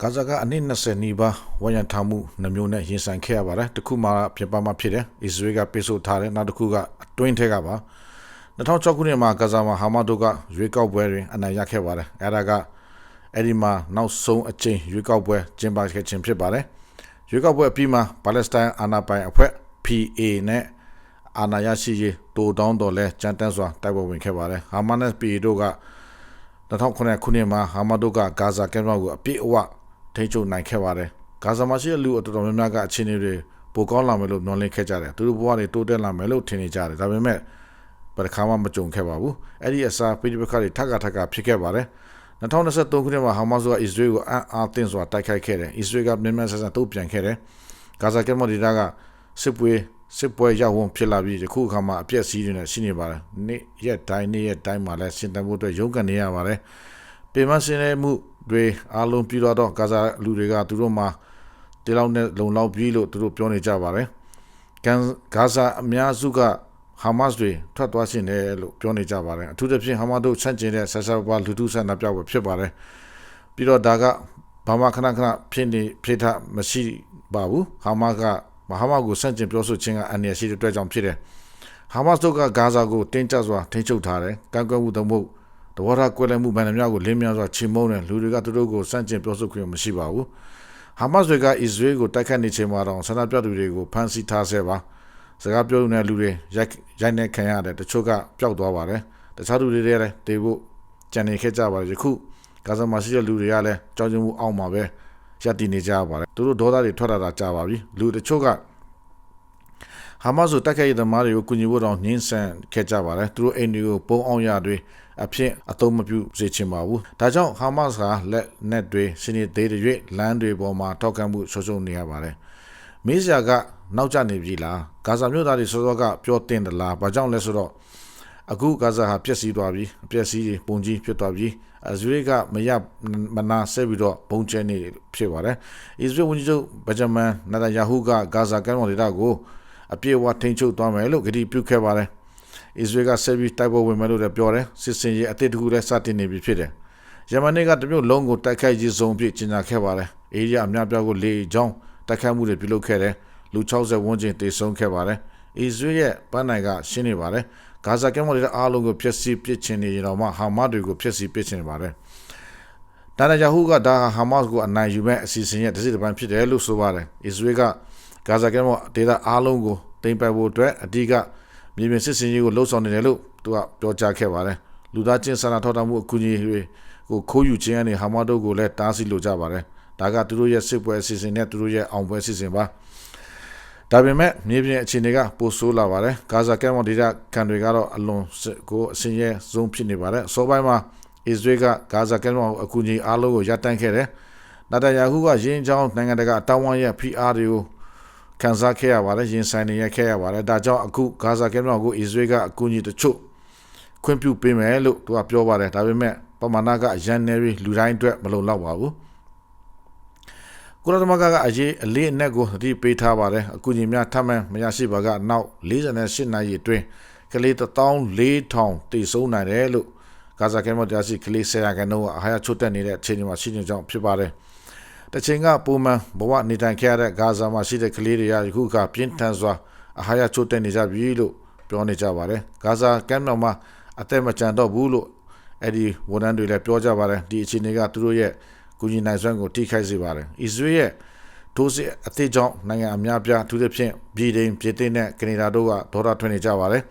ဂါဇာကအနည်း20နီးပါးဝရံထားမှုနှမျိုးနဲ့ရင်ဆိုင်ခဲ့ရပါတယ်တစ်ခုမှဖြစ်ပါမှဖြစ်တယ်အစ္စရေးကပိတ်ဆို့ထားတယ်နောက်တစ်ခုကအတွင်းထဲကပါ2006ခုနှစ်မှာဂါဇာမှာဟာမတ်တို့ကရွေးကောက်ပွဲတွင်အနိုင်ရခဲ့ပါတယ်အဲဒါကအဲ့ဒီမှာနောက်ဆုံးအချိန်ရွေးကောက်ပွဲကျင်းပခဲ့ခြင်းဖြစ်ပါတယ်ရွေးကောက်ပွဲအပြီးမှာပါလက်စတိုင်းအာဏာပိုင်အဖွဲ့ PA နဲ့အာဏာရရှိရေးတိုးတောင်းတော်လဲကြမ်းတမ်းစွာတိုက်ပွဲဝင်ခဲ့ပါတယ်ဟာမတ်နဲ့ PA တို့က2009ခုနှစ်မှာဟာမတ်တို့ကဂါဇာကဲမကိုအပြည့်အဝ ထိန်းချုပ်နိုင်ခဲ့ပါတယ်ဂါဇာမှာရှိတဲ့လူအတော်များများကအခြေအနေတွေပိုကောင်းလာမယ်လို့မျှော်လင့်ခဲ့ကြတယ်သူတို့ဘဝတွေတိုးတက်လာမယ်လို့ထင်နေကြတယ်ဒါပေမဲ့ပထမမှမကြုံခဲ့ပါဘူးအဲ့ဒီအစားဖိဒီပခါတွေထက်ကထက်ကဖြစ်ခဲ့ပါတယ်2023ခုနှစ်မှာဟာမတ်စ်ကအစ္စရေးကိုအံ့အားသင့်စွာတိုက်ခိုက်ခဲ့တယ်အစ္စရေးကမြန်မာဆက်ဆက်တုံ့ပြန်ခဲ့တယ်ဂါဇာကဲမဒေတာကစစ်ပွဲစစ်ပွဲရောက်ဝင်ဖြစ်လာပြီးဒီခုအခါမှာအပြက်စီးတွေနဲ့ရှိနေပါတယ်နေ့ရက်တိုင်းနေ့ရက်တိုင်းမှာလည်းရှင်တန်ဖို့အတွက်ရုန်းကန်နေရပါတယ်ပေမစင်းတဲ့မှု တွေအားလုံးပြီးတော့ဂါဇာလူတွေကသူတို့မှာတလောက်နဲ့လုံလောက်ပြီးလို့သူတို့ပြောနေကြပါတယ်ကန်ဂါဇာအများစုကဟာမတ်စ်တွေထွက်သွားရှင်တယ်လို့ပြောနေကြပါတယ်အထူးသဖြင့်ဟာမတ်တို့ဆန့်ကျင်တဲ့ဆက်ဆက်ပါလူထုဆန္ဒပြပွဲဖြစ်ပါတယ်ပြီးတော့ဒါကဘာမှခဏခဏဖြစ်နေဖြစ်တာမရှိပါဘူးဟာမတ်ကမဟာမတ်ကိုဆန့်ကျင်ပြောဆိုခြင်းကအန်ရရှိတဲ့အတွက်ကြောင့်ဖြစ်တယ်ဟာမတ်တို့ကဂါဇာကိုတင်းကျပ်စွာထိန်းချုပ်ထားတယ်ကန့်ကွက်မှုသမု တ်တဘောထားကွဲလွဲမှုဗန်ဒများကိုလင်းများစွာချေမှုန်းတယ်လူတွေကသူတို့ကိုစန့်ကျင်ပြောဆိုခွင့်မရှိပါဘူးဟာမတ်တွေကအစ္စရေးကိုတိုက်ခတ်နေချိန်မှာတော့ဆန္ဒပြသူတွေကိုဖမ်းဆီးထားဆဲပါစကားပြောနေတဲ့လူတွေရိုက်ရိုက်နေခံရတယ်တချို့ကပျောက်သွားပါတယ်တခြားလူတွေလည်းတေဖို့ကြံနေခဲ့ကြပါတယ်ယခုဂါဇာမှာရှိတဲ့လူတွေကလည်းကြောက်ရွံ့မှုအောက်မှာပဲရပ်တည်နေကြပါတယ်သူတို့ဒေါသတွေထွက်လာတာကြာပါပြီလူတချို့ကဟာမတ်စ်တိုက်ခိုက်ရေးသမားတွေကိုကူညီဖို့တော့ညှင်းဆန်ခဲ့ကြပါတယ်သူတို့အိမ်တွေကိုပုံအောင်ရတွေ အဖြစ်အသုံးမပြုစေချင်ပါဘူးဒါကြောင့်ဟာမတ်စ်ကလက်နက်တွေစနေသေးတွေလမ်းတွေပေါ်မှာထောက်ခံမှုဆွဆုံနေရပါတယ်မေးစရာကနောက်ကျနေပြီလားဂါဇာမြို့သားတွေစောစောကပြောတင်တယ်လားဘာကြောင့်လဲဆိုတော့အခုဂါဇာဟာပျက်စီးသွားပြီအပျက်စီးတွေပုံကြီးဖြစ်သွားပြီအစ္စရေးကမရမနာဆက်ပြီးတော့ပုံကျဲနေဖြစ်ပါတယ်အစ္စရေးဝန်ကြီးချုပ်ဘဂျမန်နာတယာဟုကဂါဇာကမ်းပေါ်ဒေသကိုအပြည့်အဝထိန်းချုပ်သွားမယ်လို့ကြေညာပြုခဲ့ပါတယ် အစ္စရေးကဆက်ပြီးတိုက်ပွဲဝင်မယ်လို့လည်းပြောတယ်စစ်စင်ရေးအသစ်တစ်ခုလည်းစတင်နေပြီဖြစ်တယ်ယမန်နေ့ကတမျိုးလုံးကိုတိုက်ခိုက်ရေးစုံပြကြေညာခဲ့ပါတယ်အေးရအများပြားကိုလေကြောင်းတိုက်ခိုက်မှုတွေပြုလုပ်ခဲ့တယ်လူ60ဝန်းကျင်တေဆုံးခဲ့ပါတယ်အစ္စရေးရဲ့ပန်းနိုင်ကရှင်းနေပါတယ်ဂါဇာကမ်းပေါ်တွေအားလုံးကိုဖျက်ဆီးပစ်ချင်နေရင်တော့မှဟာမတ်တွေကိုဖျက်ဆီးပစ်ချင်နေပါတယ်တာနာယာဟုကဒါဟာမတ်ကိုအနိုင်ယူမဲ့အစီအစဉ်ရဲ့တစ်စိတ်တစ်ပိုင်းဖြစ်တယ်လို့ဆိုပါတယ်အစ္စရေးကဂါဇာကမ်းပေါ်ဒေသအားလုံးကိုတင်ပိုက်ဖို့အတွက်အဓိက မြေပြင်စစ်စင်ရေးကိုလှုပ်ဆောင်နေတယ်လို့သူကပြောကြားခဲ့ပါတယ်လူသားချင်းစာနာထောက်ထားမှုအကူအညီတွေကိုခိုးယူခြင်းနဲ့ဟာမတ်တို့ကိုလည်းတားဆီးလိုကြပါတယ်ဒါကသူတို့ရဲ့စစ်ပွဲအစီအစဉ်နဲ့သူတို့ရဲ့အောင်ပွဲအစီအစဉ်ပါဒါပေမဲ့မြေပြင်အခြေအနေကပိုဆိုးလာပါတယ်ဂါဇာကမ်းပေါ်ဒေသခံတွေကတော့အလွန်ကိုအစင်ရဲဆုံးဖြစ်နေပါတယ်အစောပိုင်းမှာအစ္စရေးကဂါဇာကမ်းပေါ်အကူအညီအားလုံးကိုရပ်တန့်ခဲ့တယ်နာတယာဟုကရင်းချောင်းနိုင်ငံတကာအတောင်းဝမ်းရဲ့ PR တွေကို ခံစားခဲ့ရပါတယ်ရင်ဆိုင်နေရခဲ့ရပါတယ်ဒါကြောင့်အခုဂါဇာကမ်းမြောင်ကိုအစ္စရေးကအကူအညီတချို့ခွင့်ပြုပေးမယ်လို့သူကပြောပါတယ်ဒါပေမဲ့ပမာဏကအရန်နေပြီးလူတိုင်းအတွက်မလုံလောက်ပါဘူးကုလသမဂ္ဂကအရေးအလေးအနက်ကိုသတိပေးထားပါတယ်အကူအညီများထပ်မံမရရှိပါကနောက်48နာရီအတွင်းကလေး14000တိဆုံးနိုင်တယ်လို့ဂါဇာကမ်းမြောင်တရားရှိကလေးဆရာကန်တို့အားရချို့တက်နေတဲ့အခြေအနေမှာရှိနေကြောင်းဖြစ်ပါတယ် တချိန်ကပုံမှန်ဘဝနေထိုင်ခဲ့ရတဲ့ဂါဇာမှာရှိတဲ့ကလေးတွေရယခုကပြင်းထန်စွာအဟာရချို့တက်နေကြပြီလို့ပြောနေကြပါတယ်ဂါဇာကမ်းမြောင်မှာအသက်မကြံတော့ဘူးလို့အဲ့ဒီဝန်ထမ်းတွေလည်းပြောကြပါတယ်ဒီအခြေအနေကသူတို့ရဲ့ကူညီနိုင်စွမ်းကိုထိခိုက်စေပါတယ်အစ္စရေးရဲ့ထိုးစစ်အသစ်ကြောင့်နိုင်ငံအများပြားသူသဖြင့်ပြည်ထိန်ပြည်သိမ်းနဲ့ကနေဒါတို့ကဒေါ်လာထွင်နေကြပါတယ်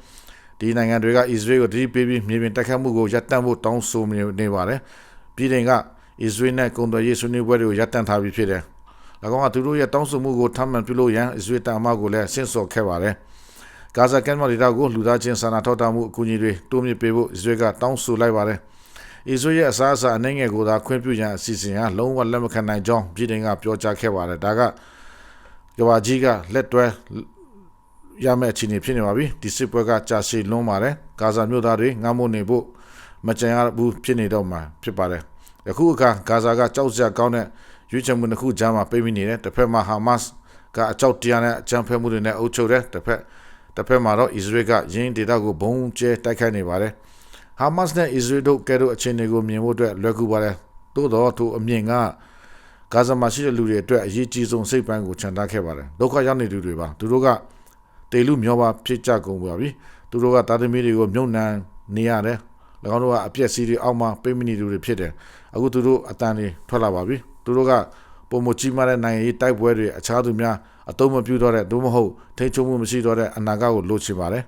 ဒီနိုင်ငံတွေကအစ္စရေးကိုတတိပေးပြီးမြေပြင်တိုက်ခတ်မှုကိုရပ်တန့်ဖို့တောင်းဆိုနေပါတယ်ပြည်ထိန်က အစ္စရေးနဲ့ကုန်သွယ်ရေးဆွေးနွေးပွဲတွေကိုရပ်တန့်ထားပြီးဖြစ်တယ်။၎င်းကသူတို့ရဲ့တောင်းဆိုမှုကိုထပ်မံပြုလုပ်ရန်အစ္စရေးတာမကိုလည်းဆင့်ဆော်ခဲ့ပါတယ်။ဂါဇာကမ်းမြောင်ဒေသကိုလူသားချင်းစာနာထောက်ထားမှုအကူအညီတွေတိုးမြှင့်ပေးဖို့အစ္စရေးကတောင်းဆိုလိုက်ပါတယ်။အစ္စရေးရဲ့အစားအစာအနေငယ်ကိုသာခွင့်ပြုရန်အစီအစဉ်ဟာလုံးဝလက်မခံနိုင်ကြောင်းပြည်ထောင်ကပြောကြားခဲ့ပါတယ်။ဒါကကဘာကြီးကလက်တွဲရမယ့်အခြေအနေဖြစ်နေပါပြီ။ဒီစစ်ပွဲကကြာရှည်လွန်းပါတယ်။ဂါဇာမြို့သားတွေငှားမို့နေဖို့မကြံရဘူးဖြစ်နေတော့မှာဖြစ်ပါတယ်။ ယခုအခါဂါဇာကကြောက်စရာကောင်းတဲ့ရွေးချယ်မှုတစ်ခုကြားမှာပိတ်မိနေတယ်တစ်ဖက်မှာဟာမတ်စ်ကအကြောက်တရားနဲ့အကြမ်းဖက်မှုတွေနဲ့အုပ်ချုပ်တယ်တစ်ဖက်တစ်ဖက်မှာတော့အစ္စရေးကယင်းဒေသကိုဘုံကျဲတိုက်ခိုက်နေပါတယ်ဟာမတ်စ်နဲ့အစ္စရေးတို့ကဲတို့အခြေအနေကိုမြင်ဖို့အတွက်လွယ်ကူပါတယ်သို့တော့သူအမြင်ကဂဂါဇာမှာရှိတဲ့လူတွေအတွက်အရေးကြီးဆုံးစိတ်ပိုင်းကိုခြံထားခဲ့ပါတယ်ဒုက္ခရောက်နေသူတွေပါသူတို့ကတေလူမျောပါဖြစ်ကြကုန်ပါပြီသူတို့ကတာသမီတွေကိုမြုံနှံနေရတယ်၎ င်းတို့ကအပြက်စီးတွေအောက်မှာပိတ်မိနေသူတွေဖြစ်တယ်အခုသူတို့အတန်တွေထွက်လာပါပြီသူတို့ကပုံမကြီးမားတဲ့နိုင်ငံရေးတိုက်ပွဲတွေအခြားသူများအတုံးမပြူတော့တဲ့သို့မဟုတ်ထိချုံမှုမရှိတော့တဲ့အနာဂတ်ကိုလိုချင်ပါတယ်